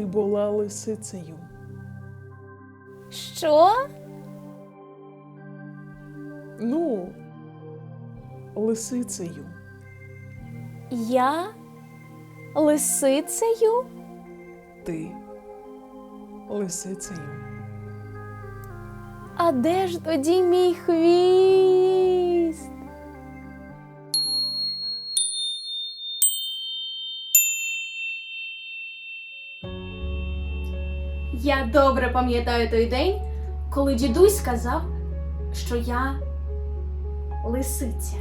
ти була лисицею. Що? Ну, лисицею. Я лисицею? Ти лисицею. А де ж тоді мій хвіст? Я добре пам'ятаю той день, коли дідусь сказав, що я лисиця.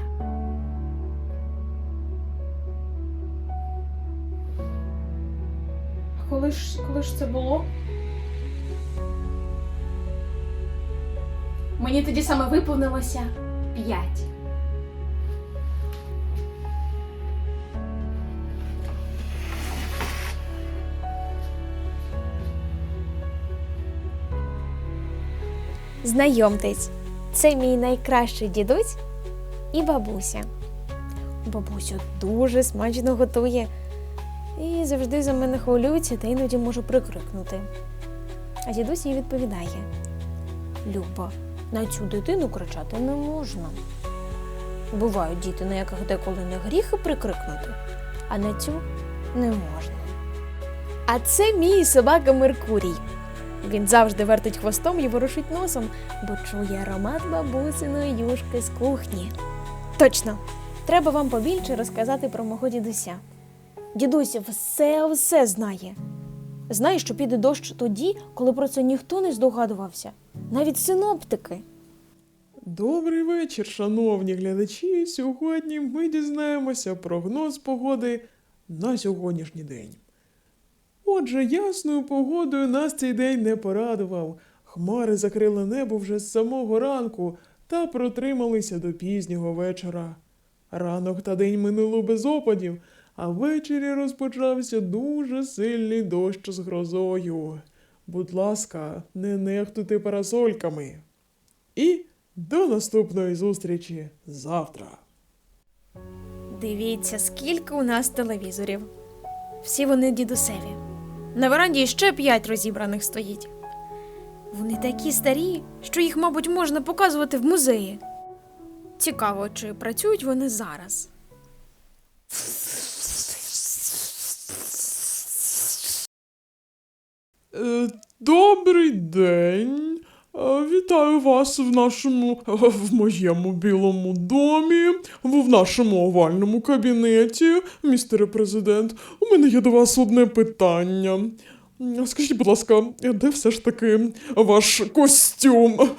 Коли ж, коли ж це було? Мені тоді саме виповнилося п'ять. Знайомтесь, це мій найкращий дідусь і бабуся. Бабуся дуже смачно готує і завжди за мене хвилюється та іноді можу прикрикнути. А дідусь їй відповідає: Люба, на цю дитину кричати не можна. Бувають діти, на яких деколи не гріх і прикрикнути, а на цю не можна. А це мій собака Меркурій. Він завжди вертить хвостом і ворушить носом, бо чує аромат бабусиної юшки з кухні. Точно, треба вам побільше розказати про мого дідуся. Дідусь все все знає. Знає, що піде дощ тоді, коли про це ніхто не здогадувався, навіть синоптики. Добрий вечір, шановні глядачі. Сьогодні ми дізнаємося прогноз погоди на сьогоднішній день. Отже, ясною погодою нас цей день не порадував. Хмари закрили небо вже з самого ранку та протрималися до пізнього вечора. Ранок та день минуло без опадів, а ввечері розпочався дуже сильний дощ з грозою. Будь ласка, не нехтуйте парасольками. І до наступної зустрічі завтра. Дивіться, скільки у нас телевізорів. Всі вони дідусеві. На веранді ще п'ять розібраних стоїть. Вони такі старі, що їх, мабуть, можна показувати в музеї. Цікаво, чи працюють вони зараз. Е, Добрий день. Е, Вітаю вас в нашому в моєму білому домі, в нашому овальному кабінеті, містере президент. У мене є до вас одне питання. Скажіть, будь ласка, де все ж таки ваш костюм?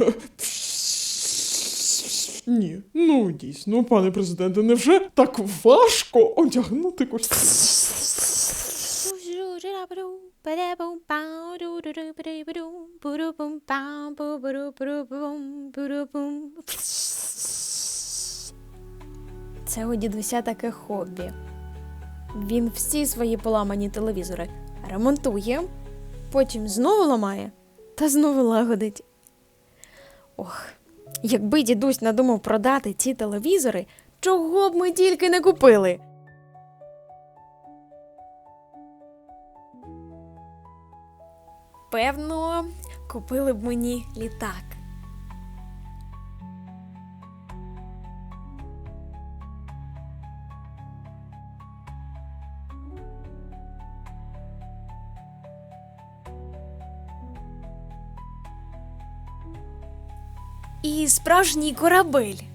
Ні, ну дійсно, пане президенте, невже так важко одягнути костюм? Це у дідуся таке хобі. Він всі свої поламані телевізори ремонтує, потім знову ламає та знову лагодить. Ох, якби дідусь надумав продати ці телевізори, чого б ми тільки не купили. Певно, купили б мені літак. І справжній корабель.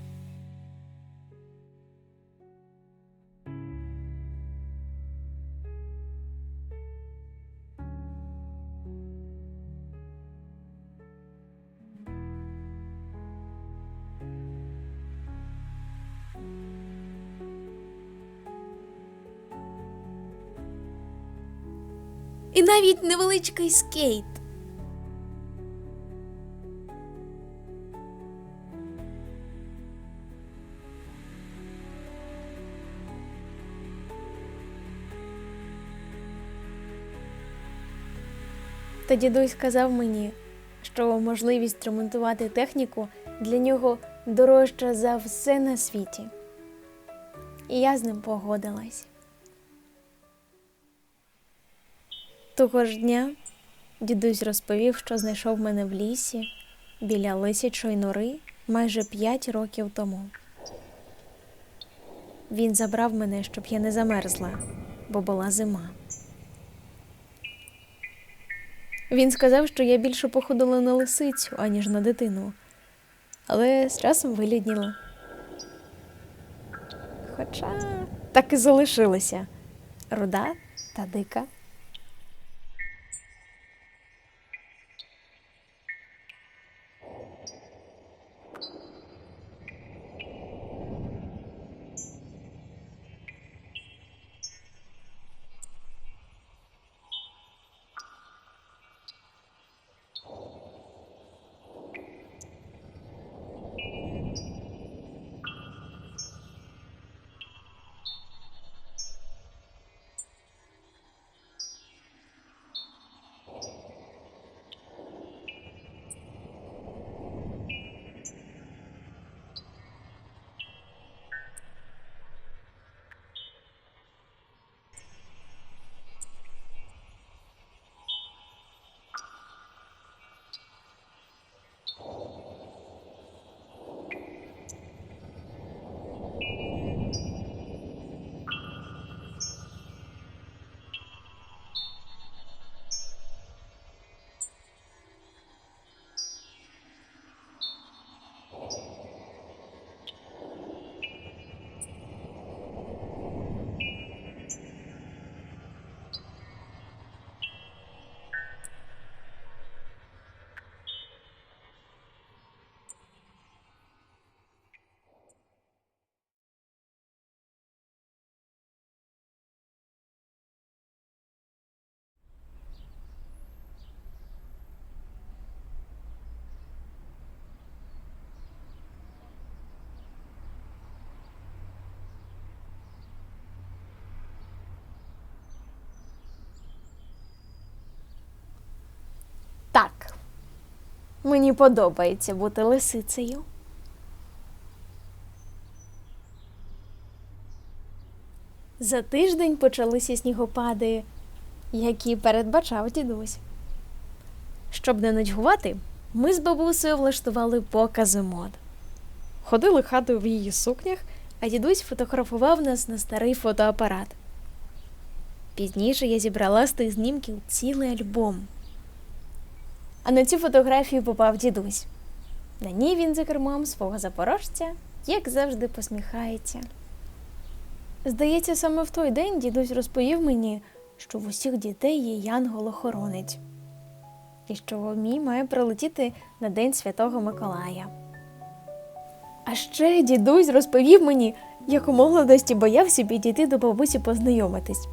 І навіть невеличкий скейт. Та дідусь сказав мені, що можливість ремонтувати техніку для нього дорожча за все на світі. І я з ним погодилась. Того ж дня дідусь розповів, що знайшов мене в лісі біля лисячої нори майже п'ять років тому. Він забрав мене, щоб я не замерзла, бо була зима. Він сказав, що я більше походила на лисицю, аніж на дитину, але з часом вилідніла. Хоча так і залишилася руда та дика. Мені подобається бути лисицею. За тиждень почалися снігопади, які передбачав дідусь. Щоб не нудьгувати, ми з бабусею влаштували покази мод. Ходили хатою в її сукнях, а дідусь фотографував нас на старий фотоапарат. Пізніше я зібрала з тих знімків цілий альбом. А на цю фотографію попав дідусь. На ній він за кермом свого запорожця, як завжди, посміхається. Здається, саме в той день дідусь розповів мені, що в усіх дітей є янгол-охоронець, і що мій має прилетіти на День Святого Миколая. А ще дідусь розповів мені, як у молодості боявся підійти до бабусі познайомитись.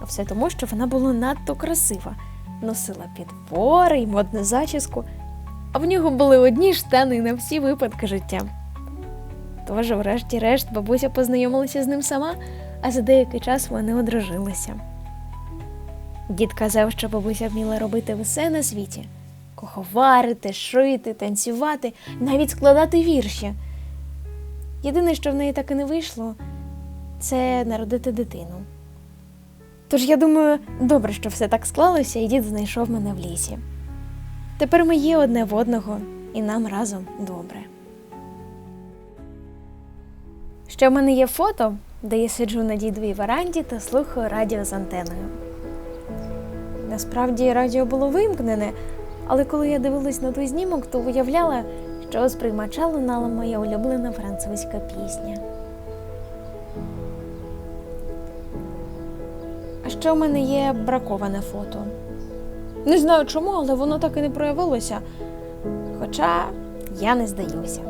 А все тому, що вона була надто красива носила підбори й модну зачіску, а в нього були одні штани на всі випадки життя. Тож, врешті-решт, бабуся познайомилася з ним сама, а за деякий час вони одружилися. Дід казав, що бабуся вміла робити все на світі куховарити, шити, танцювати, навіть складати вірші. Єдине, що в неї так і не вийшло, це народити дитину. Тож я думаю, добре, що все так склалося, і дід знайшов мене в лісі. Тепер ми є одне в одного, і нам разом добре. Ще в мене є фото, де я сиджу на дідовій веранді та слухаю радіо з антеною. Насправді радіо було вимкнене, але коли я дивилась на той знімок, то уявляла, що з приймача лунала моя улюблена французька пісня. Ще в мене є браковане фото. Не знаю чому, але воно так і не проявилося. Хоча я не здаюся.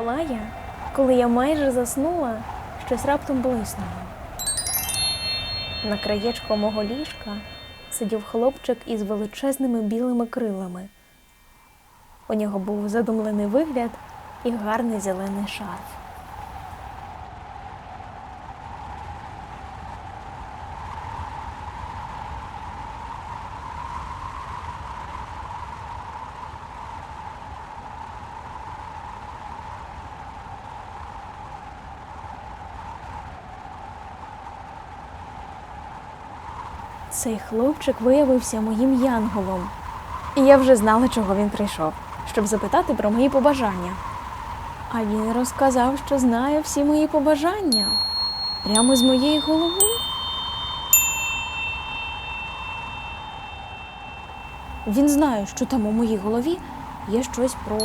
Миколая, коли я майже заснула, щось раптом блиснуло. На краєчку мого ліжка сидів хлопчик із величезними білими крилами. У нього був задумлений вигляд і гарний зелений шарф. Цей хлопчик виявився моїм янголом. І я вже знала, чого він прийшов, щоб запитати про мої побажання. А він розказав, що знає всі мої побажання прямо з моєї голови. Він знає, що там у моїй голові є щось про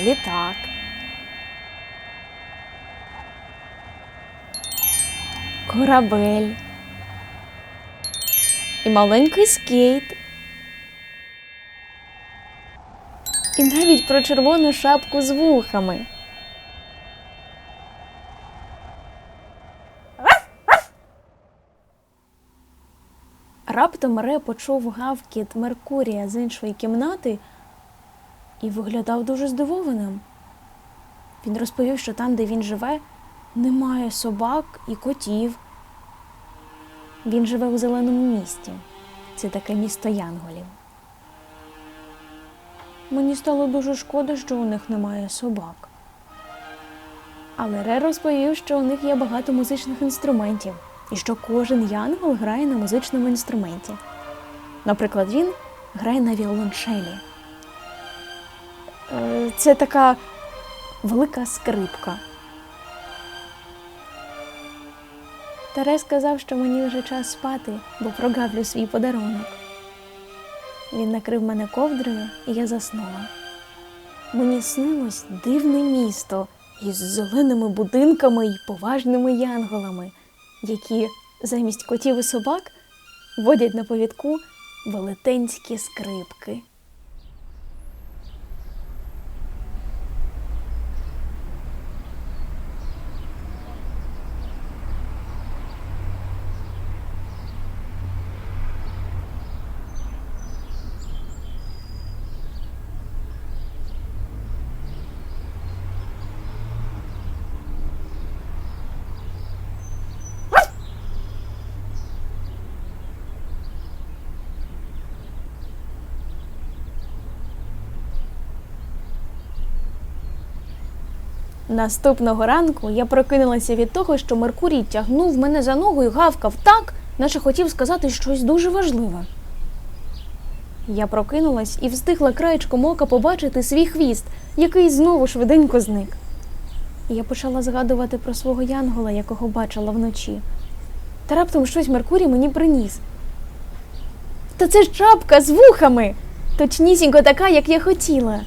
літак. Корабель і маленький скейт. І навіть про червону шапку з вухами. Раптом Ре почув гавкіт Меркурія з іншої кімнати і виглядав дуже здивованим. Він розповів, що там, де він живе, немає собак і котів. Він живе у зеленому місті. Це таке місто Янголів. Мені стало дуже шкода, що у них немає собак. Але Ре розповів, що у них є багато музичних інструментів, і що кожен янгол грає на музичному інструменті. Наприклад, він грає на віолончелі. Е, Це така велика скрипка. Таре сказав, що мені вже час спати, бо прогавлю свій подарунок. Він накрив мене ковдрою, і я заснула. Мені снилось дивне місто із зеленими будинками і поважними янголами, які замість котів і собак водять на повідку велетенські скрипки. Наступного ранку я прокинулася від того, що Меркурій тягнув мене за ногу і гавкав так, наче хотів сказати щось дуже важливе. Я прокинулась і встигла краєчком ока побачити свій хвіст, який знову швиденько зник. Я почала згадувати про свого янгола, якого бачила вночі. Та раптом щось Меркурій мені приніс. Та це ж чапка з вухами, точнісінько така, як я хотіла.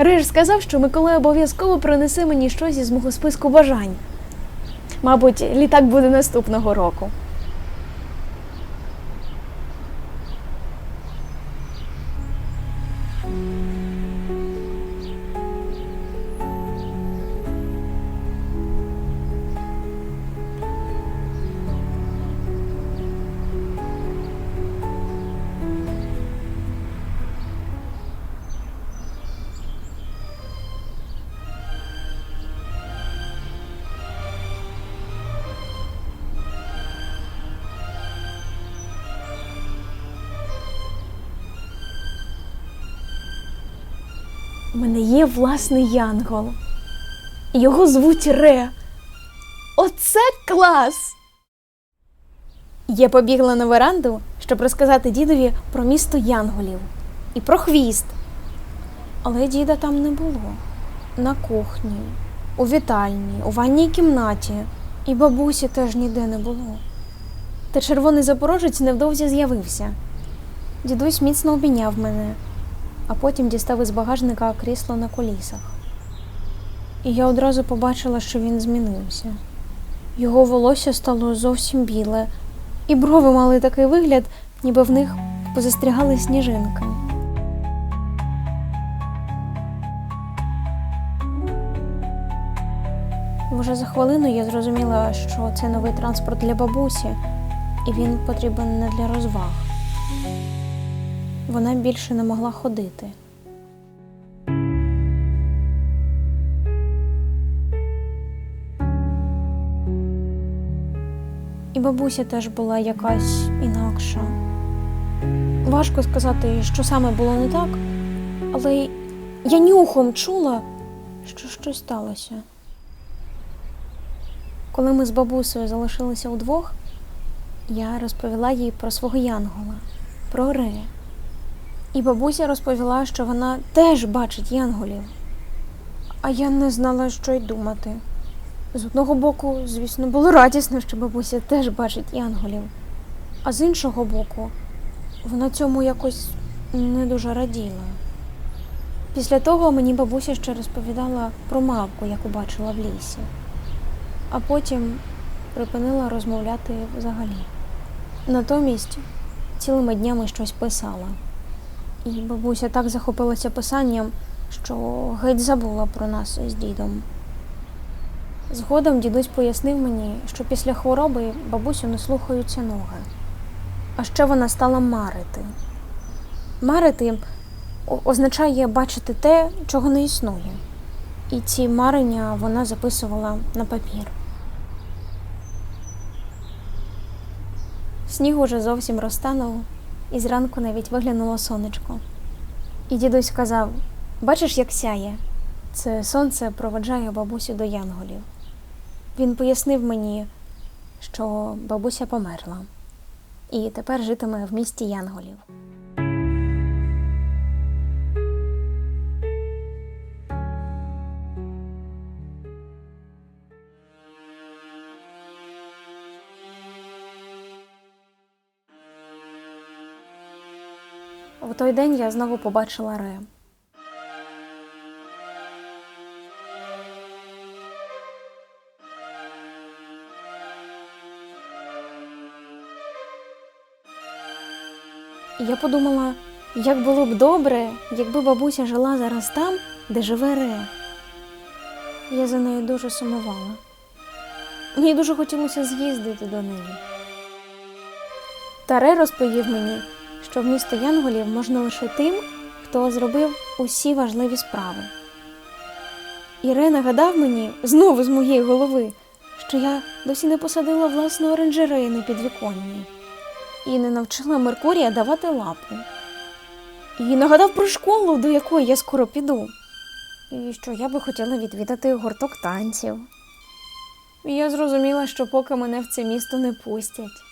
Реж сказав, що Миколай обов'язково принесе мені щось із мого списку бажань. Мабуть, літак буде наступного року. Мене є власний янгол. Його звуть Ре. Оце клас! Я побігла на веранду, щоб розказати дідові про місто Янголів і про хвіст. Але діда там не було. На кухні, у вітальні, у ванній кімнаті, і бабусі теж ніде не було. Та червоний запорожець невдовзі з'явився. Дідусь міцно обійняв мене, а потім дістав із багажника крісло на колісах. І я одразу побачила, що він змінився. Його волосся стало зовсім біле, і брови мали такий вигляд, ніби в них позастрягали сніжинки. Вже за хвилину я зрозуміла, що це новий транспорт для бабусі, і він потрібен не для розваг. Вона більше не могла ходити. І бабуся теж була якась інакша. Важко сказати, що саме було не так, але я нюхом чула, що щось сталося. Коли ми з бабусею залишилися удвох, я розповіла їй про свого янгола, про Рея. І бабуся розповіла, що вона теж бачить янголів. А я не знала, що й думати. З одного боку, звісно, було радісно, що бабуся теж бачить янголів, а з іншого боку, вона цьому якось не дуже раділа. Після того мені бабуся ще розповідала про мавку, яку бачила в лісі, а потім припинила розмовляти взагалі. Натомість цілими днями щось писала. І бабуся так захопилася писанням, що геть забула про нас з дідом. Згодом дідусь пояснив мені, що після хвороби бабусю не слухаються ноги. А ще вона стала марити. Марити означає бачити те, чого не існує. І ці марення вона записувала на папір. Сніг уже зовсім розтанув, і зранку навіть виглянуло сонечко. І дідусь сказав: Бачиш, як сяє? Це сонце проведжає бабусю до янголів. Він пояснив мені, що бабуся померла і тепер житиме в місті Янголів. В той день я знову побачила Рея. І я подумала, як було б добре, якби бабуся жила зараз там, де живе Ре. Я за нею дуже сумувала. Мені дуже хотілося з'їздити до неї. Та Ре розповів мені, що в місто Янголів можна лише тим, хто зробив усі важливі справи. І Ре нагадав мені знову з моєї голови, що я досі не посадила власну оранжерею на підвіконні і не навчила Меркурія давати лапу. І нагадав про школу, до якої я скоро піду. І що я би хотіла відвідати гурток танців. І я зрозуміла, що поки мене в це місто не пустять.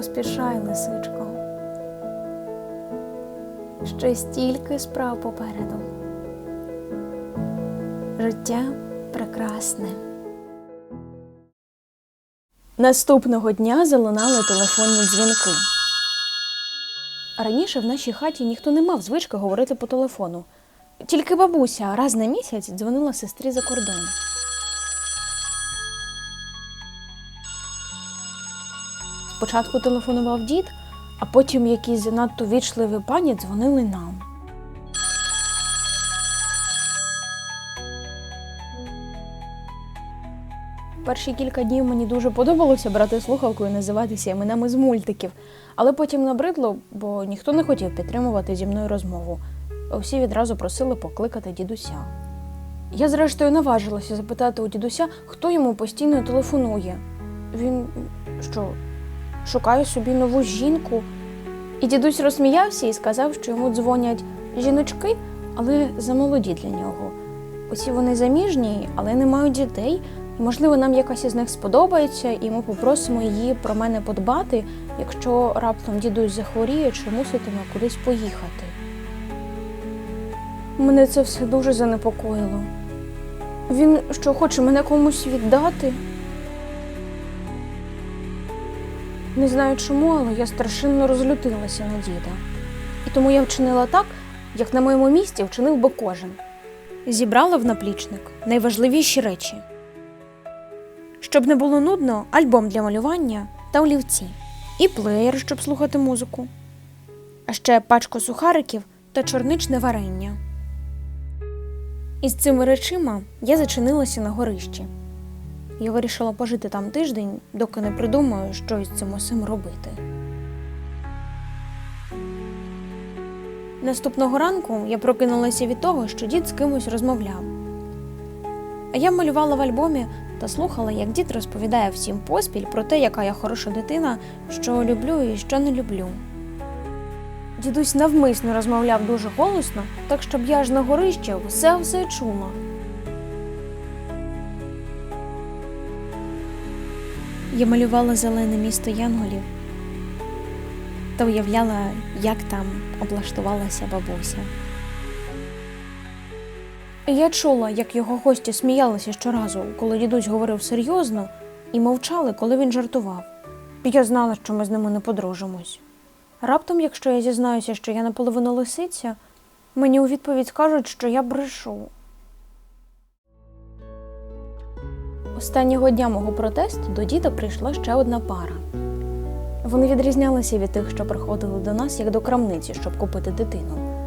Поспішай, лисичко. Ще стільки справ попереду. Життя прекрасне. Наступного дня залунали телефонні дзвінки. Раніше в нашій хаті ніхто не мав звички говорити по телефону. Тільки бабуся раз на місяць дзвонила сестрі за кордон. Спочатку телефонував дід, а потім якісь занадто вічливі пані дзвонили нам. Перші кілька днів мені дуже подобалося брати слухавку і називатися іменами з мультиків, але потім набридло, бо ніхто не хотів підтримувати зі мною розмову. Всі відразу просили покликати дідуся. Я, зрештою, наважилася запитати у дідуся, хто йому постійно телефонує. Він що, шукає собі нову жінку? І дідусь розсміявся і сказав, що йому дзвонять жіночки, але замолоді для нього. Усі вони заміжні, але не мають дітей. Можливо, нам якась із них сподобається, і ми попросимо її про мене подбати, якщо раптом дідусь захворіє чи муситиме кудись поїхати. Мене це все дуже занепокоїло. Він що хоче мене комусь віддати? Не знаю чому, але я страшенно розлютилася на діда. І тому я вчинила так, як на моєму місці вчинив би кожен. Зібрала в наплічник найважливіші речі. Щоб не було нудно, альбом для малювання та олівці, і плеєр, щоб слухати музику, а ще пачку сухариків та чорничне варення. Із цими речима я зачинилася на горищі. Я вирішила пожити там тиждень, доки не придумаю, що із цим усім робити. Наступного ранку я прокинулася від того, що дід з кимось розмовляв. А я малювала в альбомі та слухала, як дід розповідає всім поспіль про те, яка я хороша дитина, що люблю і що не люблю. Дідусь навмисно розмовляв дуже голосно, так щоб я ж на горищі все все чула. Я малювала зелене місто Янголів та уявляла, як там облаштувалася бабуся. Я чула, як його гості сміялися щоразу, коли дідусь говорив серйозно, і мовчали, коли він жартував. Я знала, що ми з ними не подружимось. Раптом, якщо я зізнаюся, що я наполовину лисиця, мені у відповідь скажуть, що я брешу. Останнього дня мого протесту до діда прийшла ще одна пара. Вони відрізнялися від тих, що приходили до нас, як до крамниці, щоб купити дитину.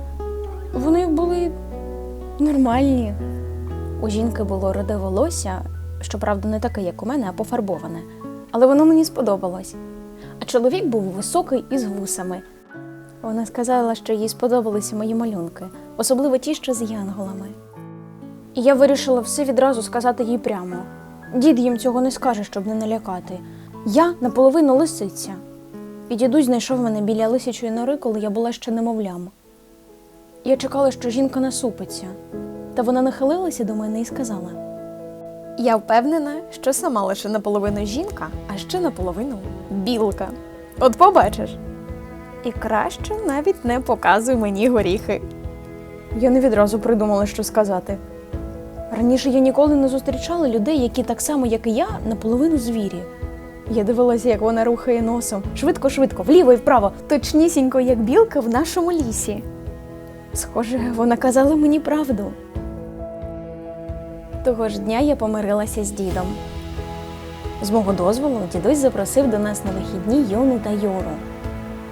Вони були нормальні. У жінки було роде волосся, щоправда, не таке, як у мене, а пофарбоване. Але воно мені сподобалось. А чоловік був високий і з вусами. Вона сказала, що їй сподобалися мої малюнки, особливо ті, що з янголами. І я вирішила все відразу сказати їй прямо. Дід їм цього не скаже, щоб не налякати. Я наполовину лисиця. І дідусь знайшов мене біля лисячої нори, коли я була ще немовлям. Я чекала, що жінка насупиться, та вона нахилилася до мене і сказала: Я впевнена, що сама лише наполовину жінка, а ще наполовину білка. От побачиш. І краще навіть не показуй мені горіхи. Я не відразу придумала, що сказати. Раніше я ніколи не зустрічала людей, які так само, як і я, наполовину звірі. Я дивилася, як вона рухає носом, швидко-швидко, вліво і вправо, точнісінько, як білка в нашому лісі. Схоже, вона казала мені правду. Того ж дня я помирилася з дідом. З мого дозволу дідусь запросив до нас на вихідні Йону та Йору.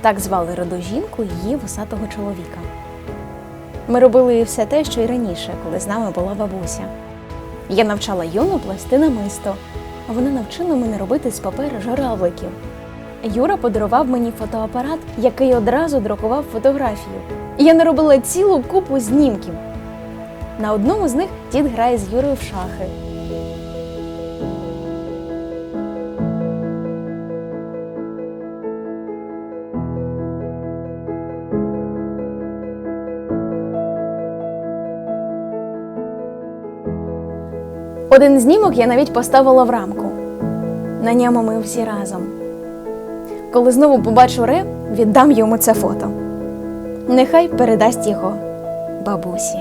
Так звали роду жінку її вусатого чоловіка. Ми робили все те, що й раніше, коли з нами була бабуся. Я навчала Йону плести намисто, а вона навчила мене робити з паперу журавликів. Юра подарував мені фотоапарат, який одразу друкував фотографію. Я наробила цілу купу знімків. На одному з них дід грає з Юрою в шахи. Один знімок я навіть поставила в рамку. На ньому ми всі разом. Коли знову побачу Ре, віддам йому це фото. Нехай передасть його бабусі.